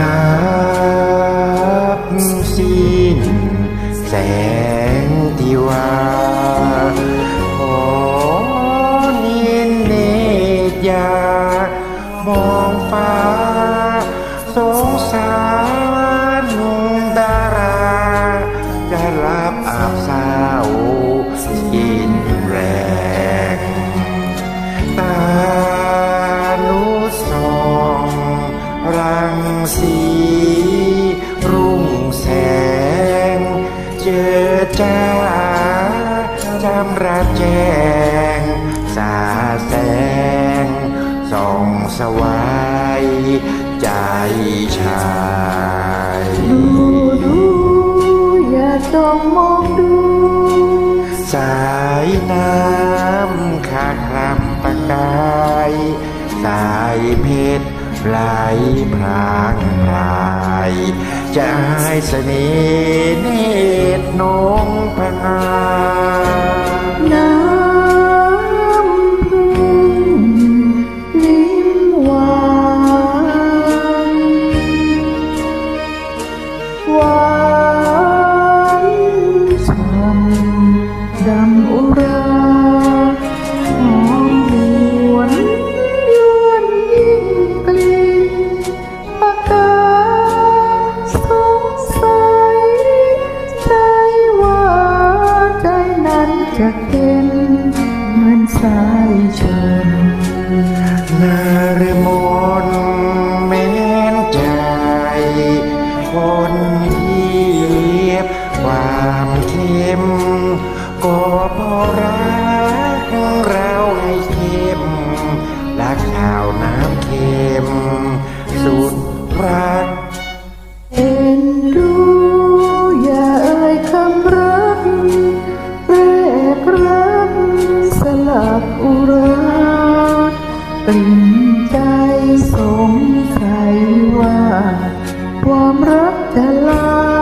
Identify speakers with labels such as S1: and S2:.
S1: นับสิ้นแสงที่ว่า เจอจ้าจำรัดแจ้ง สาแสง ส่องสวายใจชาย
S2: ดูดูอย่าจ้องมองดู
S1: สายน้ำขาคลำประกาย สายเพชรไหลพรางพราย จะให้เสน่ห์เนตรนงพงา
S2: นั้นจะเป็นเหมือนสายชน
S1: น ตื่นใจสงสัยว่า ความรัก
S2: จะลา